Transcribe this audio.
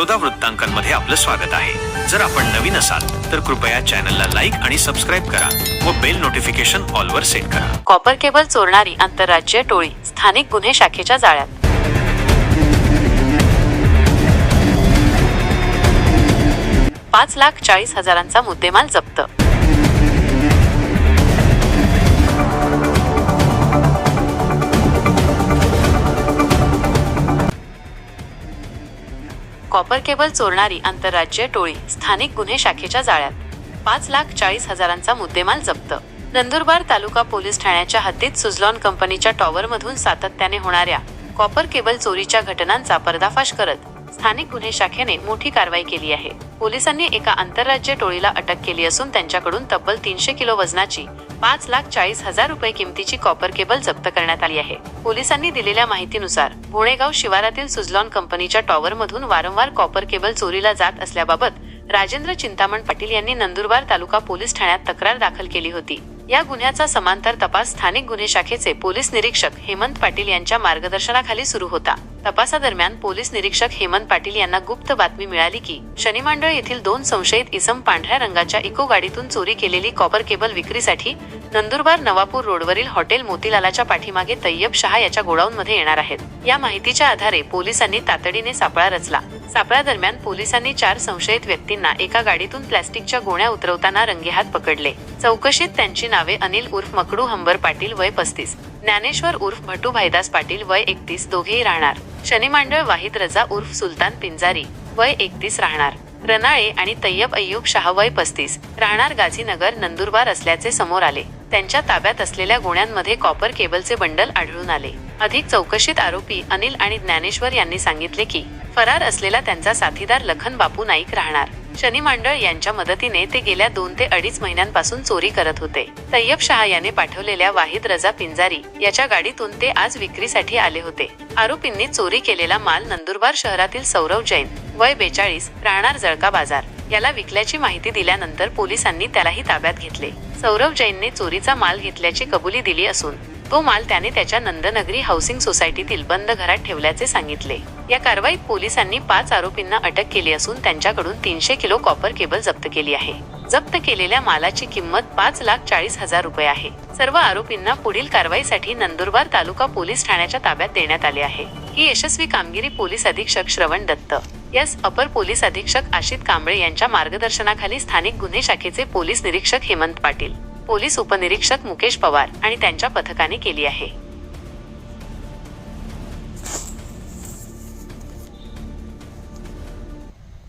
बडोदा वृत्तांकनमध्ये आपलं स्वागत आहे. जर आपण नवीन असाल तर कृपया चॅनलला लाईक आणि सबस्क्राईब करा व बेल नोटिफिकेशन ऑलवर सेट करा. कॉपर केबल चोरणारी आंतरराज्य टोळी स्थानिक गुन्हे शाखेच्या जाळ्यात. पाच लाख चाळीस हजारांचा मुद्देमाल जप्त. कॉपर केबल चोरणारी आंतरराज्य टोळी स्थानिक गुन्हे शाखेच्या जाळ्यात. पाच लाख चाळीस हजारांचा मुद्देमाल जप्त. नंदुरबार तालुका पोलीस ठाण्याच्या हद्दीत सुझलॉन कंपनीच्या टॉवरमधून सातत्याने होणाऱ्या कॉपर केबल चोरीच्या घटनांचा पर्दाफाश करत स्थानिक गुन्हे शाखेने मोठी कारवाई केली आहे. पोलिसांनी एका आंतरराज्य टोळीला अटक केली असून त्यांच्याकडून तब्बल तीनशे किलो वजनाची पाच लाख चाळीस हजार रुपये किमतीची कॉपर केबल जप्त करण्यात आली आहे. पोलिसांनी दिलेल्या माहितीनुसार भोणेगाव शिवारातील सुझलॉन कंपनीच्या टॉवरमधून वारंवार कॉपर केबल चोरीला जात असल्याबाबत राजेंद्र चिंतामण पाटील यांनी नंदुरबार तालुका पोलीस ठाण्यात तक्रार दाखल केली होती. या गुन्ह्याचा समांतर तपास स्थानिक गुन्हे शाखेचे पोलीस निरीक्षक हेमंत पाटील यांच्या मार्गदर्शनाखाली सुरू होता. तपासादरम्यान पोलीस निरीक्षक हेमंत पाटील यांना गुप्त बातमी मिळाली की शनिमांडळ येथील दोन संशयित इसम पांढऱ्या रंगाच्या इको गाडीतून चोरी केलेली कॉपर केबल विक्रीसाठी नंदुरबार नवापूर रोडवरील हॉटेल मोतीलालाच्या पाठीमागे तय्यब शहा याच्या गोडाऊन मध्ये येणार आहेत. या माहितीच्या आधारे पोलिसांनी तातडीने सापळा रचला. सापळा दरम्यान पोलिसांनी चार संशयित व्यक्तींना एका गाडीतून प्लॅस्टिकच्या गोण्या उतरवताना रंगेहात पकडले. चौकशीत त्यांची नावे अनिल उर्फ मकडू हंबर पाटील वय पस्तीस. ज्ञानेश्वर उर्फ भटू भाईदास पाटील वय एकतीस दोघेही राहणार. शनिमांडळ वाहिद रजा उर्फ सुलतान पिंजारी. वय एकतीस राहणार. रनाळे आणि तय्यब अय्यूब शाह वय पस्तीस. राहणार गाझीनगर नंदुरबार असल्याचे समोर आले. त्यांच्या ताब्यात असलेल्या गोण्यांमध्ये कॉपर केबलचे बंडल आढळून आले. अधिक चौकशीत आरोपी अनिल आणि ज्ञानेश्वर यांनी सांगितले की फरार असलेला त्यांचा साथीदार लखन बापू नाईक राहणार. शनी मांडळ यांच्या मदतीने ते गेल्या दोन ते अडीच महिन्यांपासून चोरी करत होते. तय्यब शहा याने पाठवलेल्या वाहिद रजा पिंजारी याच्या गाडीतून ते आज विक्रीसाठी आले होते. आरोपींनी चोरी केलेला माल नंदुरबार शहरातील सौरव जैन वय बेचाळीस राहणार जळका बाजार याला विकल्याची माहिती दिल्यानंतर पोलिसांनी त्यालाही ताब्यात घेतले. सौरव जैनने चोरीचा माल घेतल्याची कबुली दिली असून तो माल त्याने त्याच्या नंदनगरी हाऊसिंग सोसायटीतील बंद घरात ठेवल्याचे सांगितले. या कारवाईत पोलिसांनी पाच आरोपींना अटक केली असून त्यांच्याकडून तीनशे किलो कॉपर केबल जप्त केली आहे. जप्त केलेल्या मालाची किंमत पाच लाख चाळीस हजार रुपये आहे. सर्व आरोपींना पुढील कारवाईसाठी नंदुरबार तालुका पोलीस ठाण्याच्या ताब्यात देण्यात आले आहे. ही यशस्वी कामगिरी पोलीस अधीक्षक श्रवण दत्त यस अपर पोलीस अधीक्षक आशित कांबळे यांच्या मार्गदर्शनाखाली स्थानिक गुन्हे शाखेचे पोलीस निरीक्षक हेमंत पाटील पोलीस उपनिरीक्षक मुकेश पवार आणि त्यांच्या पथकाने केली आहे.